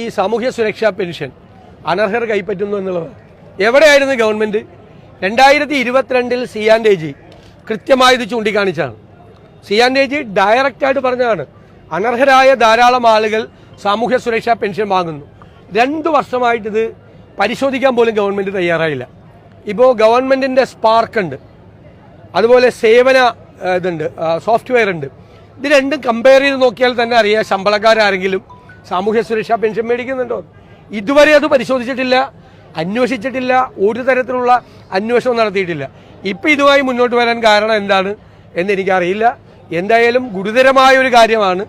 ഈ സാമൂഹ്യ സുരക്ഷാ പെൻഷൻ അനർഹർ കൈപ്പറ്റുന്നു എന്നുള്ളത്. എവിടെയായിരുന്നു ഗവൺമെന്റ് രണ്ടായിരത്തി ഇരുപത്തിരണ്ടിൽ സി ആൻഡ് എ കൃത്യമായി ഇത് ചൂണ്ടിക്കാണിച്ചാണ് സി ആൻഡ് എ ജി ഡയറക്റ്റായിട്ട് പറഞ്ഞതാണ്. അനർഹരായ ധാരാളം ആളുകൾ സാമൂഹ്യ സുരക്ഷാ പെൻഷൻ വാങ്ങുന്നു. രണ്ട് വർഷമായിട്ടിത് പരിശോധിക്കാൻ പോലും ഗവൺമെന്റ് തയ്യാറായില്ല. ഇപ്പോൾ ഗവൺമെന്റിന്റെ സ്പാർക്ക് ഉണ്ട്. അതുപോലെ സേവന ഇതുണ്ട് സോഫ്റ്റ്വെയർ ഉണ്ട്. ഇത് രണ്ടും കമ്പയർ ചെയ്ത് നോക്കിയാൽ തന്നെ അറിയാം. ശമ്പളക്കാരാരെങ്കിലും സാമൂഹ്യ സുരക്ഷാ പെൻഷൻ മേടിക്കുന്നുണ്ടോ? ഇതുവരെ അത് പരിശോധിച്ചിട്ടില്ല. അന്വേഷിച്ചിട്ടില്ല. ഒരു തരത്തിലുള്ള അന്വേഷണം നടത്തിയിട്ടില്ല. ഇപ്പം ഇതുമായി മുന്നോട്ട് വരാൻ കാരണം എന്താണ് എന്ന് എനിക്കറിയില്ല. എന്തായാലും ഗുരുതരമായ ഒരു കാര്യമാണ്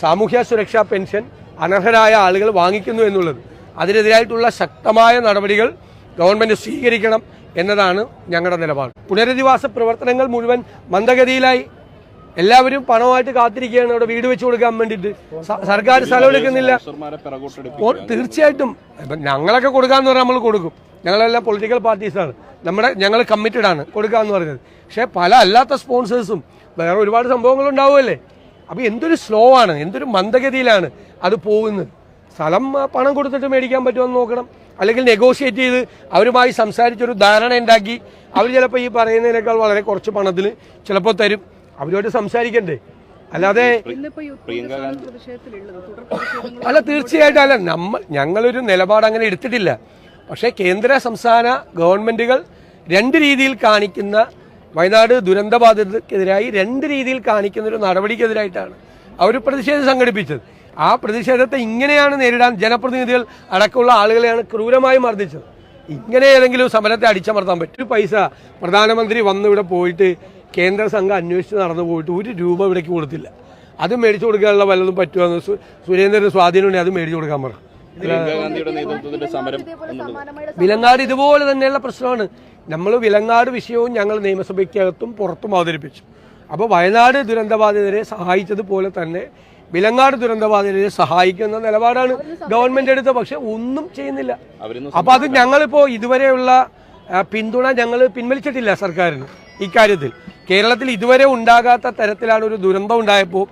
സാമൂഹ്യ സുരക്ഷാ പെൻഷൻ അനർഹരായ ആളുകൾ വാങ്ങിക്കുന്നു എന്നുള്ളത്. അതിനെതിരായിട്ടുള്ള ശക്തമായ നടപടികൾ ഗവൺമെന്റ് സ്വീകരിക്കണം എന്നതാണ് ഞങ്ങളുടെ നിലപാട്. പുനരധിവാസ പ്രവർത്തനങ്ങൾ മുഴുവൻ മന്ദഗതിയിലായി എല്ലാവരും പണമായിട്ട് കാത്തിരിക്കുകയാണ് അവിടെ വീട് വെച്ച് കൊടുക്കാൻ വേണ്ടിയിട്ട്. സർക്കാർ സ്ഥലം എടുക്കുന്നില്ല. തീർച്ചയായിട്ടും. ഇപ്പം ഞങ്ങളൊക്കെ കൊടുക്കാന്ന് പറഞ്ഞാൽ നമ്മൾ കൊടുക്കും. ഞങ്ങളെല്ലാം പൊളിറ്റിക്കൽ പാർട്ടീസാണ് നമ്മുടെ ഞങ്ങൾ കമ്മിറ്റഡ് ആണ് കൊടുക്കാന്ന് പറഞ്ഞത്. പക്ഷേ പല അല്ലാത്ത സ്പോൺസേഴ്സും വേറെ ഒരുപാട് സംഭവങ്ങൾ ഉണ്ടാവുമല്ലേ? അപ്പോൾ എന്തൊരു സ്ലോ ആണ് എന്തൊരു മന്ദഗതിയിലാണ് അത് പോകുന്നത്. സ്ഥലം പണം കൊടുത്തിട്ട് മേടിക്കാൻ പറ്റുമെന്ന് നോക്കണം. അല്ലെങ്കിൽ നെഗോഷിയേറ്റ് ചെയ്ത് അവരുമായി സംസാരിച്ചൊരു ധാരണ ഉണ്ടാക്കി. അവർ ചിലപ്പോൾ ഈ പറയുന്നതിനേക്കാൾ വളരെ കുറച്ച് പണത്തിൽ ചിലപ്പോൾ തരും. അവരുമായിട്ട് സംസാരിക്കണ്ടേ? അല്ലാതെ അല്ല തീർച്ചയായിട്ടും. അല്ല നമ്മ ഞങ്ങളൊരു നിലപാട് അങ്ങനെ എടുത്തിട്ടില്ല. പക്ഷേ കേന്ദ്ര സംസ്ഥാന ഗവൺമെന്റുകൾ രണ്ട് രീതിയിൽ കാണിക്കുന്ന വയനാട് ദുരന്ത ബാധിതർക്കെതിരായി രണ്ട് രീതിയിൽ കാണിക്കുന്ന ഒരു നടപടിക്കെതിരായിട്ടാണ് അവർ പ്രതിഷേധം സംഘടിപ്പിച്ചത്. ആ പ്രതിഷേധത്തെ ഇങ്ങനെയാണ് നേരിടാൻ ജനപ്രതിനിധികൾ അടക്കമുള്ള ആളുകളെയാണ് ക്രൂരമായി മർദ്ദിച്ചത്. ഇങ്ങനെ ഏതെങ്കിലും സമരത്തെ അടിച്ചമർത്താൻ പറ്റും. ഒരു പൈസ പ്രധാനമന്ത്രി വന്ന് ഇവിടെ പോയിട്ട് കേന്ദ്ര സംഘം അന്വേഷിച്ച് നടന്നു പോയിട്ട് ഒരു രൂപ ഇവിടേക്ക് കൊടുത്തില്ല. അത് മേടിച്ചു കൊടുക്കാനുള്ള വല്ലതും പറ്റുമെന്ന് സുരേന്ദ്രന് സ്വാധീനം ഉണ്ടെങ്കിൽ അത് മേടിച്ചു കൊടുക്കാൻ പറഞ്ഞു വിലങ്ങാട് ഇതുപോലെ തന്നെയുള്ള പ്രശ്നമാണ്. നമ്മൾ വിലങ്ങാട് വിഷയവും ഞങ്ങൾ നിയമസഭയ്ക്കകത്തും പുറത്തും അവതരിപ്പിച്ചു. അപ്പോൾ വയനാട് ദുരന്തബാധിതരെ സഹായിച്ചതുപോലെ തന്നെ വിലങ്ങാട് ദുരന്തബാധിതരെ സഹായിക്കുന്ന നിലപാടാണ് ഗവൺമെന്റ് എടുത്ത പക്ഷെ ഒന്നും ചെയ്യുന്നില്ല. അപ്പൊ അത് ഞങ്ങളിപ്പോ ഇതുവരെയുള്ള പിന്തുണ ഞങ്ങൾ പിൻവലിച്ചിട്ടില്ല സർക്കാരിന് ഇക്കാര്യത്തിൽ കേരളത്തിൽ ഇതുവരെ ഉണ്ടാകാത്ത തരത്തിലാണ് ഒരു ദുരന്തം ഉണ്ടായപ്പോൾ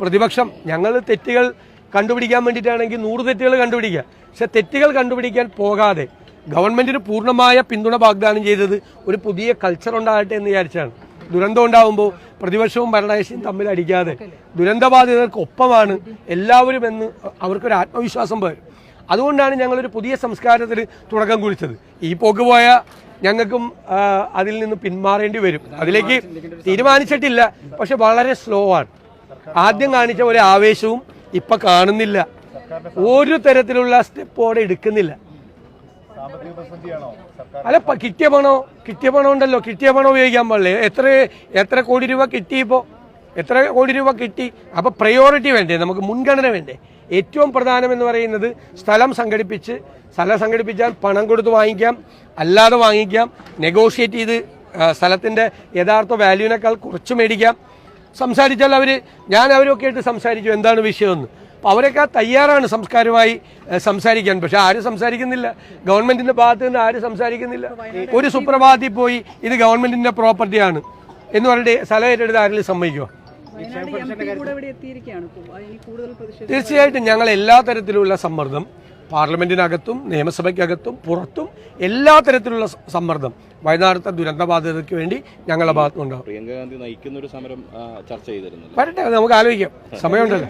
പ്രതിപക്ഷം ഞങ്ങൾ തെറ്റുകൾ കണ്ടുപിടിക്കാൻ വേണ്ടിയിട്ടാണെങ്കിൽ നൂറ് തെറ്റുകൾ കണ്ടുപിടിക്കുക. പക്ഷെ തെറ്റുകൾ കണ്ടുപിടിക്കാൻ പോകാതെ ഗവൺമെന്റിന് പൂർണമായ പിന്തുണ വാഗ്ദാനം ചെയ്തത് ഒരു പുതിയ കൾച്ചർ ഉണ്ടാകട്ടെ എന്ന് വിചാരിച്ചാണ്. ദുരന്തം ഉണ്ടാകുമ്പോൾ പ്രതിപക്ഷവും ഭരണകക്ഷിയും തമ്മിൽ അടിക്കാതെ ദുരന്തബാധിതർക്ക് ഒപ്പമാണ് എല്ലാവരും എന്ന് അവർക്കൊരു ആത്മവിശ്വാസം പോയത് അതുകൊണ്ടാണ് ഞങ്ങളൊരു പുതിയ സംസ്കാരത്തിന് തുടക്കം കുറിച്ചത്. ഈ പോക്ക് പോയ ഞങ്ങൾക്കും അതിൽ നിന്ന് പിന്മാറേണ്ടി വരും. അതിലേക്ക് തീരുമാനിച്ചിട്ടില്ല പക്ഷെ വളരെ സ്ലോ ആണ്. ആദ്യം കാണിച്ച പോലെ ആവേശവും ഇപ്പൊ കാണുന്നില്ല. ഒരു തരത്തിലുള്ള സ്റ്റെപ്പോടെ എടുക്കുന്നില്ല. അല്ല കിട്ടിയ പണോ? കിട്ടിയ പണം ഉണ്ടല്ലോ. കിട്ടിയ പണം ഉപയോഗിക്കാൻ പാടില്ലേ? എത്ര എത്ര കോടി രൂപ കിട്ടി കിട്ടിയപ്പോ എത്ര കോടി രൂപ കിട്ടി? അപ്പൊ പ്രയോറിറ്റി വേണ്ടേ? നമുക്ക് മുൻഗണന വേണ്ടേ? ഏറ്റവും പ്രധാനമെന്ന് പറയുന്നത് സ്ഥലം സംഘടിപ്പിച്ച് സ്ഥലം സംഘടിപ്പിച്ചാൽ പണം കൊടുത്ത് വാങ്ങിക്കാം. അല്ലാതെ വാങ്ങിക്കാം. നെഗോഷിയേറ്റ് ചെയ്ത് സ്ഥലത്തിന്റെ യഥാർത്ഥ വാല്യൂവിനേക്കാൾ കുറച്ച് മേടിക്കാം. സംസാരിച്ചാൽ അവർ ഞാൻ അവരൊക്കെ ആയിട്ട് സംസാരിച്ചു എന്താണ് വിഷയമെന്ന്. അപ്പോൾ അവരൊക്കെ തയ്യാറാണ് സംസ്കാരമായി സംസാരിക്കാൻ. പക്ഷെ ആരും സംസാരിക്കുന്നില്ല. ഗവൺമെന്റിന്റെ ഭാഗത്ത് നിന്ന് ആരും സംസാരിക്കുന്നില്ല. ഒരു സുപ്രഭാതത്തിൽ പോയി ഇത് ഗവൺമെന്റിന്റെ പ്രോപ്പർട്ടിയാണ് എന്ന് പറഞ്ഞിട്ട് സ്ഥലം ഏറ്റെടുത്ത് ആരെങ്കിലും സമ്മതിക്കുമോ തീർച്ചയായിട്ടും ഞങ്ങൾ എല്ലാ തരത്തിലുള്ള സമ്മർദ്ദം പാർലമെന്റിനകത്തും നിയമസഭയ്ക്കകത്തും പുറത്തും എല്ലാ തരത്തിലുള്ള സമ്മർദ്ദം. വയനാടത്തെ ദുരന്തബാധിതർക്ക് വേണ്ടി ഞങ്ങളുടെ ഭാഗത്തുനിന്നുണ്ടാവും പ്രിയങ്ക ഗാന്ധി നയിക്കുന്ന ഒരു സമരം ചർച്ച ചെയ്തിരുന്നില്ല. വരട്ടെ നമുക്ക് ആലോചിക്കാം. സമയമുണ്ടല്ലോ?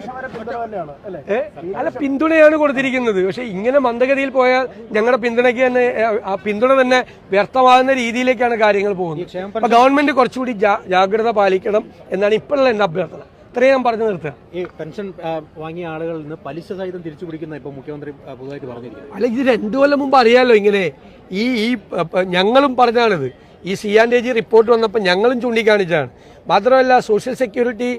അല്ല പിന്തുണയാണ് കൊടുത്തിരിക്കുന്നത്. പക്ഷെ ഇങ്ങനെ മന്ദഗതിയിൽ പോയാൽ ഞങ്ങളുടെ പിന്തുണയ്ക്ക് തന്നെ ആ പിന്തുണ തന്നെ വ്യർത്ഥമാകുന്ന രീതിയിലേക്കാണ് കാര്യങ്ങൾ പോകുന്നത്. അപ്പൊ ഗവൺമെന്റ് കുറച്ചുകൂടി ജാഗ്രത പാലിക്കണം എന്നാണ് ഇപ്പോഴുള്ള എന്റെ അഭ്യർത്ഥന. ഇത്രയും ഞാൻ പറഞ്ഞു നിർത്തുക. ഈ പെൻഷൻ വാങ്ങിയ ആളുകളിൽ നിന്ന് പലിശ സഹിതം തിരിച്ചു പിടിക്കുന്ന ഇപ്പൊ മുഖ്യമന്ത്രി പുതുതായിട്ട് പറഞ്ഞിരിക്കുന്നത് അല്ല ഇത് രണ്ടു കൊല്ലം മുമ്പ് അറിയാലോ ഇങ്ങനെ. ഈ ഈ ഞങ്ങളും പറഞ്ഞാണിത് ഈ C and A G report വന്നപ്പോൾ ഞങ്ങളും ചൂണ്ടിക്കാണിച്ചാണ് മാത്രമല്ല സോഷ്യൽ സെക്യൂരിറ്റി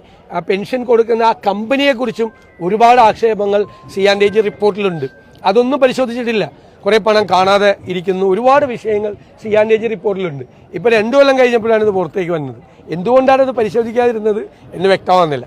പെൻഷൻ കൊടുക്കുന്ന ആ കമ്പനിയെക്കുറിച്ചും ഒരുപാട് ആക്ഷേപങ്ങൾ സി ആൻഡ് എ ജി റിപ്പോർട്ടിലുണ്ട്. അതൊന്നും പരിശോധിച്ചിട്ടില്ല. കുറേ പണം കാണാതെ ഇരിക്കുന്നു. ഒരുപാട് വിഷയങ്ങൾ സി ആൻഡ് എ ജി റിപ്പോർട്ടിലുണ്ട്. ഇപ്പോൾ രണ്ടു കൊല്ലം കഴിഞ്ഞപ്പോഴാണ് ഇത് പുറത്തേക്ക് വന്നത്. എന്തുകൊണ്ടാണ് ഇത് പരിശോധിക്കാതിരുന്നത് എന്ന് വ്യക്തമാകുന്നില്ല.